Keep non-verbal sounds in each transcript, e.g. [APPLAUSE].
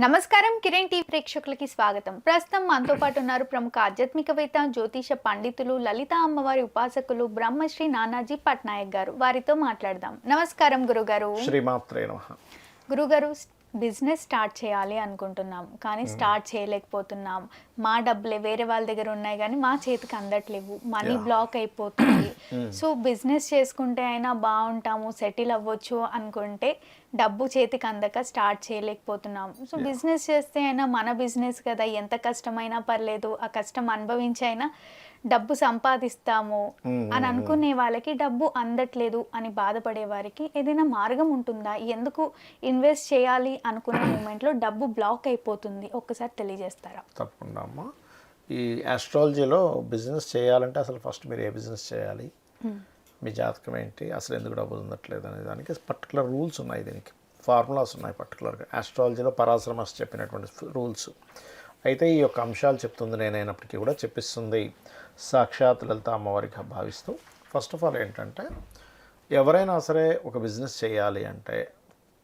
నమస్కారం కిరణ్ టీవీ ప్రేక్షకులకి స్వాగతం. ప్రస్తుతం మనతో పాటు ఉన్నారు ప్రముఖ ఆధ్యాత్మికవేత్త జ్యోతిష పండితులు లలిత అమ్మవారి ఉపాసకులు బ్రహ్మశ్రీ నానాజీ పట్నాయక్ గారు. వారితో మాట్లాడదాం. నమస్కారం గురుగారు. శ్రీమాత్రే నమ. గురుగారు బిజినెస్ స్టార్ట్ చేయాలి అనుకుంటున్నాం. కానీ స్టార్ట్ చేయలేకపోతున్నాం. మా డబ్బులే వేరే వాళ్ళ దగ్గర ఉన్నాయి కానీ మా చేతికి అందట్లేవు. మనీ బ్లాక్ అయిపోతుంది. సో బిజినెస్ చేసుకుంటే అయినా బాగుంటాము సెటిల్ అవ్వచ్చు అనుకుంటే డబ్బు చేతికి అందక స్టార్ట్ చేయలేకపోతున్నాం. సో బిజినెస్ చేస్తే అయినా మన బిజినెస్ కదా. ఎంత కష్టమైనా పర్లేదు. ఆ కష్టం అనుభవించి అయినా డబ్బు సంపాదిస్తాము అని అనుకునే వాళ్ళకి డబ్బు అందట్లేదు అని బాధపడే వారికి ఏదైనా మార్గం ఉంటుందా? ఎందుకు ఇన్వెస్ట్ చేయాలి అనుకునే మూమెంట్లో [CLEARS THROAT] డబ్బు బ్లాక్ అయిపోతుంది? ఒక్కసారి తెలియజేస్తారా? తప్పకుండా అమ్మా. ఈ ఆస్ట్రాలజీలో బిజినెస్ చేయాలంటే అసలు ఫస్ట్ మీరు ఏ బిజినెస్ చేయాలి? మీ జాతకం ఏంటి? అసలు ఎందుకు డబ్బులు ఉండట్లేదు అనే దానికి పర్టికులర్ రూల్స్ ఉన్నాయి దీనికి. ఫార్ములాస్ ఉన్నాయి పర్టికులర్గా ఆస్ట్రాలజీలో పరాశ్రమస్ చెప్పినటువంటి రూల్స్ అయితే ఈ యొక్క అంశాలు చెప్తుంది నేనైనప్పటికీ కూడా చెప్పిస్తుంది సాక్షాత్ లలిత అమ్మవారికి భావిస్తూ. ఫస్ట్ ఆఫ్ ఆల్ ఏంటంటే ఎవరైనా సరే ఒక బిజినెస్ చేయాలి అంటే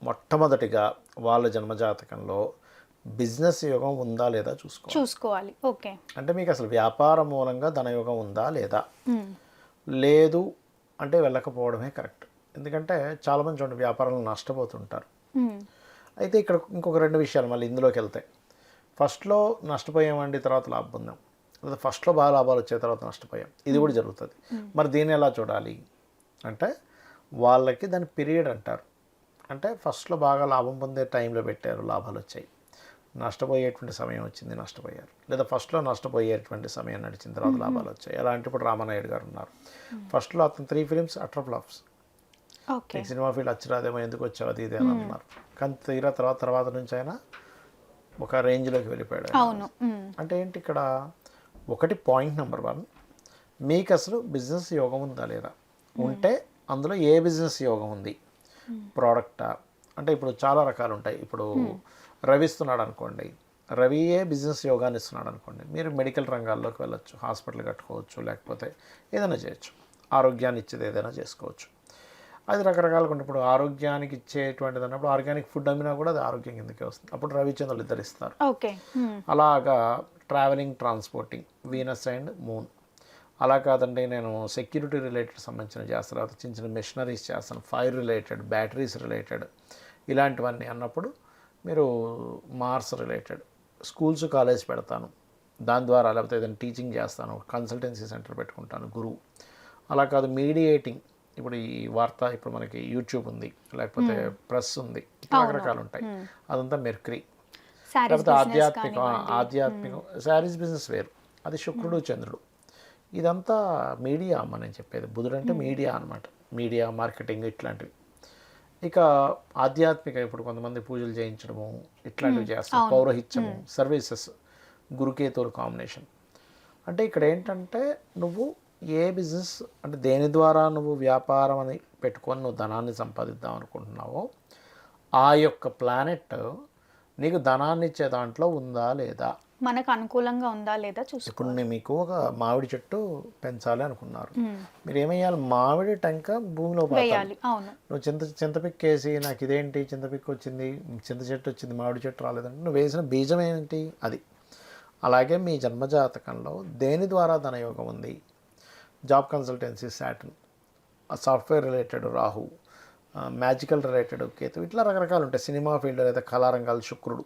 మొట్టమొదటిగా వాళ్ళ జన్మజాతకంలో బిజినెస్ యోగం ఉందా లేదా చూసుకోవాలి. చూసుకోవాలి. ఓకే. అంటే మీకు అసలు వ్యాపార మూలంగా ధనయోగం ఉందా లేదా? లేదు అంటే వెళ్ళకపోవడమే కరెక్ట్. ఎందుకంటే చాలామంది చూడండి వ్యాపారంలో నష్టపోతుంటారు. అయితే ఇక్కడ ఇంకొక రెండు విషయాలు మళ్ళీ ఇందులోకి వెళ్తాయి ఫస్ట్లో నష్టపోయామండి తర్వాత లాభం పొందాం. లేదా ఫస్ట్లో బాగా లాభాలు వచ్చే తర్వాత నష్టపోయాం. ఇది కూడా జరుగుతుంది. మరి దీన్ని ఎలా చూడాలి? అంటే వాళ్ళకి దాని పీరియడ్ అంటారు. అంటే ఫస్ట్లో బాగా లాభం పొందే టైంలో పెట్టారు లాభాలు వచ్చాయి. నష్టపోయేటువంటి సమయం వచ్చింది నష్టపోయారు. లేదా ఫస్ట్లో నష్టపోయేటువంటి సమయం నడిచిన తర్వాత లాభాలు వచ్చాయి. ఎలా అంటే ఇప్పుడు రామానాయుడు గారు ఉన్నారు. ఫస్ట్లో అతను three films utter flops. Cinema field వచ్చిరాదేమో ఎందుకు వచ్చావు అది ఇది అని అన్నారు. కానీ తీరా తర్వాత తర్వాత నుంచి ఆయన ఒక రేంజ్లోకి వెళ్ళిపోయాడు. అవును. అంటే ఏంటి ఇక్కడ ఒకటి పాయింట్ నెంబర్ వన్ మీకు అసలు బిజినెస్ యోగం ఉందా లేదా? ఉంటే అందులో ఏ బిజినెస్ యోగం ఉంది? ప్రోడక్టా? అంటే ఇప్పుడు చాలా రకాలు ఉంటాయి. ఇప్పుడు రవి ఇస్తున్నాడు అనుకోండి. రవియే బిజినెస్ యోగాన్ని ఇస్తున్నాడు అనుకోండి. మీరు మెడికల్ రంగాల్లోకి వెళ్ళొచ్చు హాస్పిటల్ కట్టుకోవచ్చు లేకపోతే ఏదైనా చేయొచ్చు. ఆరోగ్యాన్ని ఇచ్చేది ఏదైనా చేసుకోవచ్చు. అది రకరకాలుగా ఉంటుంది ఇప్పుడు ఆరోగ్యానికి ఇచ్చేటువంటిది అన్నప్పుడు ఆర్గానిక్ ఫుడ్ అమ్మినా కూడా అది ఆరోగ్యం కిందకే వస్తుంది? అప్పుడు రవిచంద్రులు ఇద్దరు ఇస్తారు. అలాగా travelling transporting Venus and moon. అలా కాదండి నేను సెక్యూరిటీ రిలేటెడ్ సంబంధించిన చేస్తాను తర్వాత చిన్న చిన్న మెషినరీస్ చేస్తాను ఫైర్ రిలేటెడ్ బ్యాటరీస్ రిలేటెడ్ ఇలాంటివన్నీ అన్నప్పుడు మీరు మార్స్ రిలేటెడ్ స్కూల్స్ కాలేజ్ పెడతాను. దాని ద్వారా లేకపోతే ఏదైనా టీచింగ్ చేస్తాను కన్సల్టెన్సీ సెంటర్ పెట్టుకుంటాను గురువు. అలా కాదు మీడియేటింగ్. ఇప్పుడు ఈ వార్త ఇప్పుడు మనకి యూట్యూబ్ ఉంది లేకపోతే ప్రెస్ ఉంది రకరకాలు ఉంటాయి అదంతా మెర్క్రీ. లేకపోతే ఆధ్యాత్మిక ఆధ్యాత్మికం శారీస్ బిజినెస్ వేరు. అది శుక్రుడు చంద్రుడు. ఇదంతా మీడియా అమ్మ నేను చెప్పేది. బుధుడు అంటే మీడియా అన్నమాట. మీడియా మార్కెటింగ్ ఇట్లాంటివి. ఇక ఆధ్యాత్మిక ఇప్పుడు కొంతమంది పూజలు చేయించడము ఇట్లాంటివి చేస్తారు. పౌరహిత్యము సర్వీసెస్ గురుకేతువుల కాంబినేషన్. అంటే ఇక్కడ ఏంటంటే నువ్వు ఏ బిజినెస్ అంటే దేని ద్వారా నువ్వు వ్యాపారం అని పెట్టుకొని నువ్వు ధనాన్ని సంపాదిద్దాం అనుకుంటున్నావో ఆ యొక్క ప్లానెట్ నీకు ధనాన్ని ఇచ్చే దాంట్లో ఉందా లేదా? మనకు అనుకూలంగా ఉందా లేదా చూసుకో ఇప్పుడు నేను మీకు ఒక మామిడి చెట్టు పెంచాలి అనుకున్నారు. మీరు ఏమయ్యాలి మామిడి టెంక భూమిలో పాతాలి. వేయాలి అవును. నువ్వు చింత చింతపిక్కేసి నాకు ఇదేంటి చింతపిక్ వచ్చింది చింత చెట్టు వచ్చింది మామిడి చెట్టు రాలేదంటే నువ్వు వేసిన బీజం ఏంటి? అది. అలాగే మీ జన్మజాతకంలో దేని ద్వారా ధనయోగం ఉంది? Job consultancy Saturn software related Rahu magical related Ketu ఇట్లా రకరకాలు ఉంటాయి. సినిమా ఫీల్డ్ లేదా కళారంగాలు శుక్రుడు.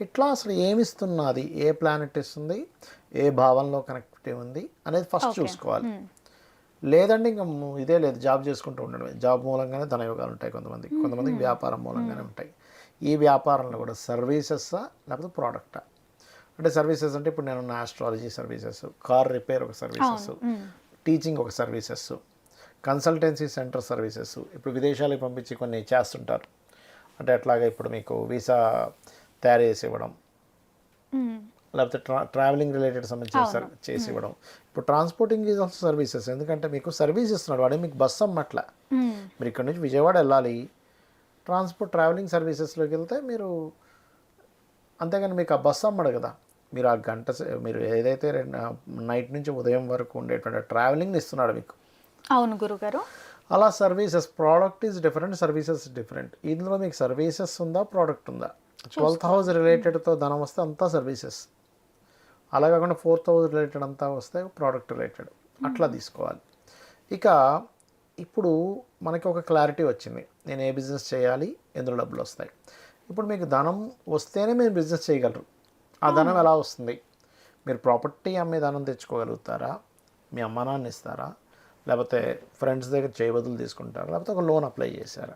ఇట్లా అసలు ఏమిస్తున్నది? ఏ ప్లానెట్ ఇస్తుంది? ఏ భావంలో కనెక్టివిటీ ఉంది? అనేది ఫస్ట్ చూసుకోవాలి. లేదండి ఇంకా ఇదే లేదు. జాబ్ చేసుకుంటూ ఉండడమే. జాబ్ మూలంగానే ధనయోగాలు ఉంటాయి కొంతమందికి. కొంతమందికి వ్యాపారం మూలంగానే ఉంటాయి. ఈ వ్యాపారంలో కూడా సర్వీసెస్సా లేకపోతే ప్రోడక్టా అంటే సర్వీసెస్ అంటే ఇప్పుడు నేను ఆస్ట్రాలజీ సర్వీసెస్ కార్ రిపేర్ ఒక సర్వీసెస్ టీచింగ్ ఒక సర్వీసెస్ కన్సల్టెన్సీ సెంటర్ సర్వీసెస్ ఇప్పుడు విదేశాలకు పంపించి కొన్ని చేస్తుంటారు. అంటే అట్లాగే ఇప్పుడు మీకు వీసా తయారు చేసి ఇవ్వడం. లేకపోతే ట్రా ట్రావెలింగ్ రిలేటెడ్ సంబంధించిన చేసి ఇవ్వడం. ఇప్పుడు ట్రాన్స్పోర్టింగ్ ఈజ్ ఆల్సో సర్వీసెస్ ఎందుకంటే మీకు సర్వీస్ ఇస్తున్నాడు. వాడే మీకు బస్సు అమ్మట్ల. మ్మ్. మీరు ఇక్కడ నుంచి విజయవాడ వెళ్ళాలి. ట్రాన్స్పోర్ట్ ట్రావెలింగ్ సర్వీసెస్లోకి వెళ్తే మీరు అంతేగాని మీకు ఆ బస్సు అమ్మడు కదా. మీరు ఆ గంట మీరు ఏదైతే నైట్ నుంచి ఉదయం వరకు ఉండేటువంటి ట్రావెలింగ్ ఇస్తున్నాడు మీకు. అవును గురుగారు. అలా services product is different services different. ఇందులో మీకు సర్వీసెస్ ఉందా ప్రోడక్ట్ ఉందా? ట్వెల్త్ హౌస్ రిలేటెడ్తో ధనం వస్తే అంతా సర్వీసెస్. అలా కాకుండా ఫోర్త్ హౌస్ రిలేటెడ్ అంతా వస్తే ప్రోడక్ట్ రిలేటెడ్. అట్లా తీసుకోవాలి. ఇక ఇప్పుడు మనకి ఒక క్లారిటీ వచ్చింది. నేను ఏ బిజినెస్ చేయాలి ఎందులో డబ్బులు వస్తాయి. ఇప్పుడు మీకు ధనం వస్తేనే మీరు బిజినెస్ చేయగలరు. ఆ ధనం ఎలా వస్తుంది? మీరు ప్రాపర్టీ అమ్మే ధనం తెచ్చుకోగలుగుతారా? మీ అమ్మ నాన్న ఇస్తారా? లేకపోతే ఫ్రెండ్స్ దగ్గర చేయబదులు తీసుకుంటారా? లేకపోతే ఒక లోన్ అప్లై చేశారా?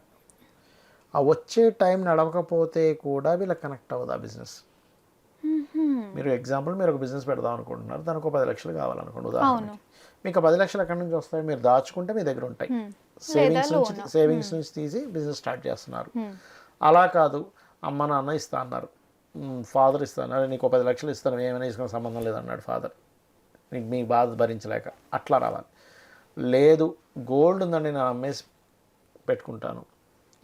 ఆ వచ్చే టైం నడవకపోతే కూడా వీళ్ళకి కనెక్ట్ అవ్వదు ఆ బిజినెస్. మీరు ఎగ్జాంపుల్ మీరు ఒక బిజినెస్ పెడదాం అనుకుంటున్నారు. దానికి ఒక పది లక్షలు కావాలనుకోండి ఉదాహరణకి. మీకు పది లక్షలు ఎక్కడి నుంచి వస్తాయి? మీరు దాచుకుంటే మీ దగ్గర ఉంటాయి. సేవింగ్స్ నుంచి సేవింగ్స్ నుంచి తీసి బిజినెస్ స్టార్ట్ చేస్తున్నారు. అలా కాదు. అమ్మ నాన్న ఇస్తా అన్నారు. ఫాదర్ ఇస్తా అన్నారు నీకు ఒక పది లక్షలు ఇస్తాను. ఏమైనా తీసుకున్న సంబంధం లేదన్నాడు ఫాదర్ నీకు మీ బాధ భరించలేక అట్లా రావాలి. లేదు గోల్డ్ ఉందండి నేను అమ్మేసి పెట్టుకుంటాను.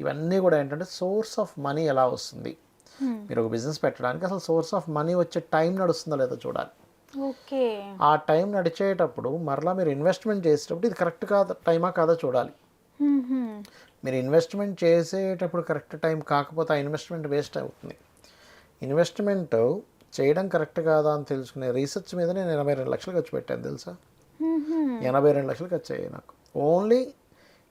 ఇవన్నీ కూడా ఏంటంటే సోర్స్ ఆఫ్ మనీ ఎలా వస్తుంది? మీరు ఒక బిజినెస్ పెట్టడానికి అసలు సోర్స్ ఆఫ్ మనీ వచ్చే టైం నడుస్తుందో లేదో చూడాలి. ఓకే. ఆ టైం నడిచేటప్పుడు మరలా మీరు ఇన్వెస్ట్మెంట్ చేసేటప్పుడు ఇది కరెక్ట్ కాదా టైమా కాదా చూడాలి. మీరు ఇన్వెస్ట్మెంట్ చేసేటప్పుడు కరెక్ట్ టైం కాకపోతే ఆ ఇన్వెస్ట్మెంట్ వేస్ట్ అవుతుంది. ఇన్వెస్ట్మెంట్ చేయడం కరెక్ట్ కాదా అని తెలుసుకునే రీసెర్చ్ మీద నేను ఎనభై రెండు లక్షలు ఖర్చు పెట్టాను తెలుసా? ఎనభై రెండు లక్షలు ఖర్చు అయ్యాయి నాకు. ఓన్లీ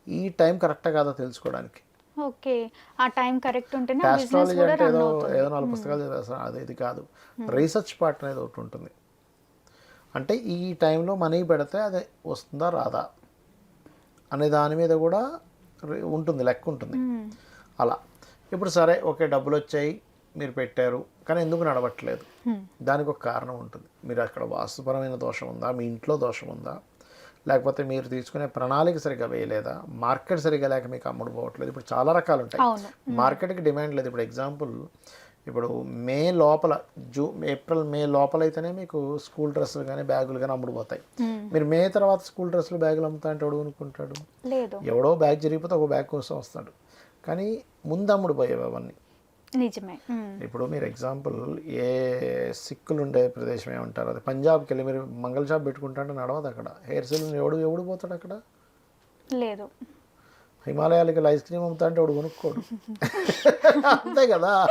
ఈ టైం కరెక్టా కాదా తెలుసుకోవడానికి. ఓకే. ఆ టైం కరెక్ట్ ఉంటేనే ఆస్ట్రాలజీ అంటే ఏదో ఏదో నాలుగు పుస్తకాలు చదివేస్తాను అది ఇది కాదు. రీసెర్చ్ పార్ట్ అనేది ఒకటి ఉంటుంది. అంటే ఈ టైంలో మనీ పెడితే అది వస్తుందా రాదా అనే దాని మీద కూడా ఉంటుంది లెక్క ఉంటుంది. అలా. ఇప్పుడు సరే ఓకే డబ్బులు వచ్చాయి. మీరు పెట్టారు కానీ ఎందుకు నడవట్లేదు? దానికి ఒక కారణం ఉంటుంది. మీరు అక్కడ వాస్తుపరమైన దోషం ఉందా? మీ ఇంట్లో దోషం ఉందా? లేకపోతే మీరు తీసుకునే ప్రణాళిక సరిగ్గా వేయలేదా? మార్కెట్ సరిగ్గా లేక మీకు అమ్ముడు పోవట్లేదు. ఇప్పుడు చాలా రకాలు ఉంటాయి. మార్కెట్కి డిమాండ్ లేదు. ఇప్పుడు ఎగ్జాంపుల్ ఇప్పుడు మే లోపల జూ ఏప్రిల్ మే లోపల అయితేనే మీకు స్కూల్ డ్రెస్సులు కానీ బ్యాగులు కానీ అమ్ముడుపోతాయి మీరు మే తర్వాత స్కూల్ డ్రెస్సులు బ్యాగులు అమ్ముతా అంటే ఎవడు అనుకుంటాడు ఎవడో బ్యాగ్ జరిగిపోతే ఒక బ్యాగ్ కోసం వస్తాడు. కానీ ముందు అమ్ముడుపోయేవి అవన్నీ. నిజమే. ఇప్పుడు మీరు ఎగ్జాంపుల్ ఏ సిక్కులు ఉండే ప్రదేశం ఏమంటారు? అది పంజాబ్కి వెళ్ళి మీరు మంగళ షాప్ పెట్టుకుంటాంటే నడవదు అక్కడ. హెయిర్ సెలూన్ ఎవడు ఎవడు పోతాడు అక్కడ? లేదు. హిమాలయాలకి ఐస్ క్రీమ్ అమ్ముతా అంటే ఎవడు కొనుక్కోడు. అంతే కదా?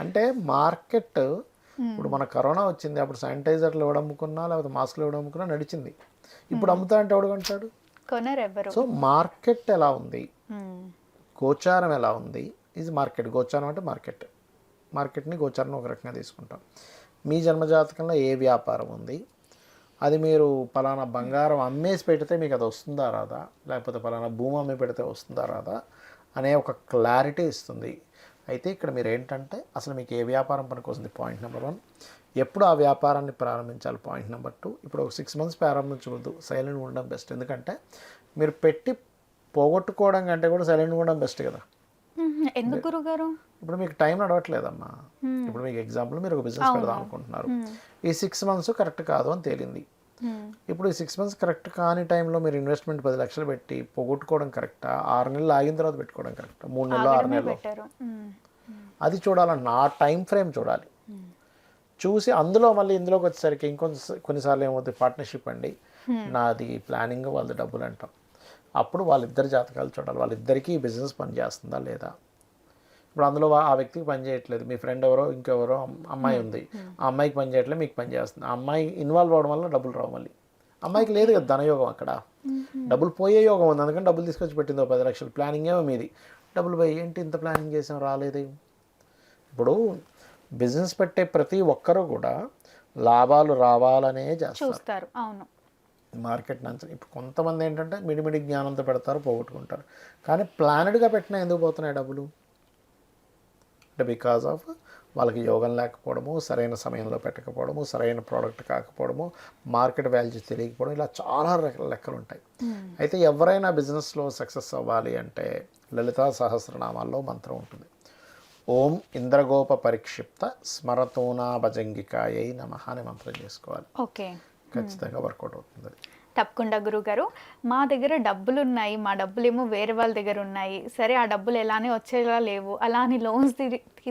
అంటే మార్కెట్ ఇప్పుడు మన కరోనా వచ్చింది. అప్పుడు శానిటైజర్లు ఎవడు అమ్ముకున్నా లేకపోతే మాస్క్లు ఎవడు అమ్ముకున్నా నడిచింది. ఇప్పుడు అమ్ముతా అంటే ఎవడు కొంటాడు? సో మార్కెట్ ఎలా ఉంది. గోచారం ఎలా ఉంది? Is market. గోచారం అంటే మార్కెట్. మార్కెట్ని గోచారం ఒక రకంగా తీసుకుంటాం. మీ జన్మజాతకంలో ఏ వ్యాపారం ఉంది? అది మీరు పలానా బంగారం అమ్మేసి పెడితే మీకు అది వస్తుందా రాదా? లేకపోతే పలానా భూమి అమ్మి పెడితే వస్తుందా రాదా? అనే ఒక క్లారిటీ ఇస్తుంది. అయితే ఇక్కడ మీరు ఏంటంటే అసలు మీకు ఏ వ్యాపారం పనికొస్తుంది? Point number one. ఎప్పుడు ఆ వ్యాపారాన్ని ప్రారంభించాలి? Point number two. ఇప్పుడు ఒక సిక్స్ మంత్స్ ప్రారంభించవద్దు సైలెంట్ ఉండడం బెస్ట్. ఎందుకంటే మీరు పెట్టి పోగొట్టుకోవడం కంటే కూడా సైలెంట్ ఉండడం బెస్ట్ కదా. ఎందుకు గురుగారు? ఇప్పుడు మీకు టైం నడవట్లేదమ్మా. ఇప్పుడు మీకు ఎగ్జాంపుల్ మీరు ఒక బిజినెస్ పెడదాం అనుకుంటున్నారు. ఈ సిక్స్ మంత్స్ కరెక్ట్ కాదు అని తేలింది. ఇప్పుడు ఈ సిక్స్ మంత్స్ కరెక్ట్ కాని టైంలో మీరు ఇన్వెస్ట్మెంట్ పది లక్షలు పెట్టి పోగొట్టుకోవడం కరెక్టా? ఆరు నెలలు ఆగిన తర్వాత పెట్టుకోవడం కరెక్టా? మూడు నెలలు ఆరు నెలలు. అది చూడాలన్న ఆ టైం ఫ్రేమ్ చూడాలి. చూసి అందులో మళ్ళీ ఇందులోకి వచ్చేసరికి ఇంకొంచెం కొన్నిసార్లు ఏమవుతుంది పార్ట్నర్షిప్ అండి. నాది ప్లానింగ్ వాళ్ళది డబ్బులు అంటాం. అప్పుడు వాళ్ళిద్దరి జాతకాలు చూడాలి. వాళ్ళిద్దరికీ ఈ బిజినెస్ పని చేస్తుందా లేదా? ఇప్పుడు అందులో ఆ వ్యక్తికి పని చేయట్లేదు. మీ ఫ్రెండ్ ఎవరో ఇంకెవరో అమ్- అమ్మాయి ఉంది. ఆ అమ్మాయికి పని చేయట్లేదు మీకు పని చేస్తుంది. ఆ అమ్మాయి ఇన్వాల్వ్ అవ్వడం వల్ల డబ్బులు రావు మళ్ళీ. అమ్మాయికి లేదు కదా ధనయోగం అక్కడ. డబ్బులు పోయే యోగం ఉంది. అందుకని డబ్బులు తీసుకొచ్చి పెట్టింది ఓ పది లక్షలు. ప్లానింగ్ ఏమో మీది. డబ్బులు పోయి ఏంటి ఇంత ప్లానింగ్ చేసాం రాలేదు. ఇప్పుడు బిజినెస్ పెట్టే ప్రతి ఒక్కరూ కూడా లాభాలు రావాలనే చేస్తారు. అవును. మార్కెట్ నంచని ఇప్పుడు కొంతమంది ఏంటంటే మిడిమిడి జ్ఞానంతో పెడతారు పోగొట్టుకుంటారు. కానీ ప్లానెడ్గా పెట్టినా ఎందుకు పోతున్నాయి డబ్బులు? అంటే బికాజ్ ఆఫ్ వాళ్ళకి యోగం లేకపోవడము సరైన సమయంలో పెట్టకపోవడము సరైన ప్రోడక్ట్ కాకపోవడము మార్కెట్ వాల్యూ తెలియకపోవడం ఇలా చాలా రకాల లెక్కలు ఉంటాయి అయితే ఎవరైనా బిజినెస్లో సక్సెస్ అవ్వాలి అంటే లలితా సహస్రనామాల్లో మంత్రం ఉంటుంది. ఓం ఇంద్రగోప పరిక్షిప్త స్మరతోనా భజంగికాయై నమ అని మంత్రం చేసుకోవాలి. ఓకే. ఖచ్చితంగా వర్కౌట్ అవుతుంది. తప్పకుండా గురుగారు. మా దగ్గర డబ్బులు ఉన్నాయి మా డబ్బులు ఏమో వేరే వాళ్ళ దగ్గర ఉన్నాయి. సరే ఆ డబ్బులు ఎలానే వచ్చేలా లేవు. అలా అని లోన్స్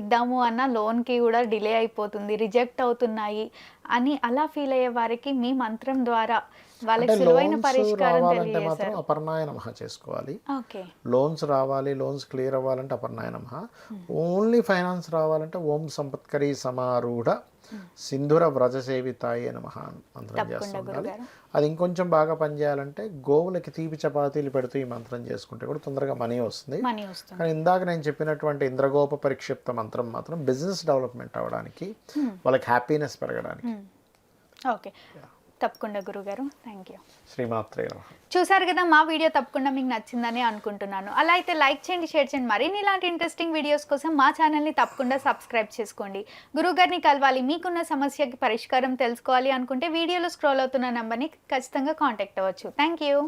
ఇద్దాము అన్న లోన్కి కూడా డిలే అయిపోతుంది. రిజెక్ట్ అవుతున్నాయి అని అలా ఫీల్ అయ్యే వారికి మీ మంత్రం ద్వారా వాళ్ళకి సులువైన పరిష్కారం రావాలంటే మాత్రం అపర్ణాయ నమః చేసుకోవాలి లోన్స్ రావాలి లోన్స్ క్లియర్ అవ్వాలంటే అపర్ణాయ నమః ఓన్లీ ఫైనాన్స్ రావాలంటే ఓం సంపత్కరి సమారూఢ సింధుర వ్రజ సేవితాయ నమః అని మంత్రం చేస్తూ ఉండాలి. అది ఇంకొంచెం బాగా పనిచేయాలంటే గోవులకి తీపి చపాతీలు పెడుతూ ఈ మంత్రం చేసుకుంటే కూడా తొందరగా మనీ వస్తుంది. మనీ వస్తుంది. కానీ ఇందాక నేను చెప్పినటువంటి ఇంద్రగోప పరిక్షిప్త మంత్రం మాత్రం బిజినెస్ డెవలప్మెంట్ అవ్వడానికి వాళ్ళకి హ్యాపీనెస్ పెరగడానికి. ఓకే తప్పకుండా గురుగారు. థ్యాంక్ యూ శ్రీమాత్రే చూసారు కదా మా వీడియో తప్పకుండా మీకు నచ్చిందని అనుకుంటున్నాను. అలా అయితే లైక్ చేయండి షేర్ చేయండి. మరిన్ని ఇలాంటి ఇంట్రెస్టింగ్ వీడియోస్ కోసం మా ఛానల్ని తప్పకుండా సబ్స్క్రైబ్ చేసుకోండి. గురువుగారిని కలవాలి మీకున్న సమస్యకి పరిష్కారం తెలుసుకోవాలి అనుకుంటే వీడియోలో స్క్రోల్ అవుతున్న నెంబర్ని ఖచ్చితంగా కాంటాక్ట్ అవ్వచ్చు. Thank you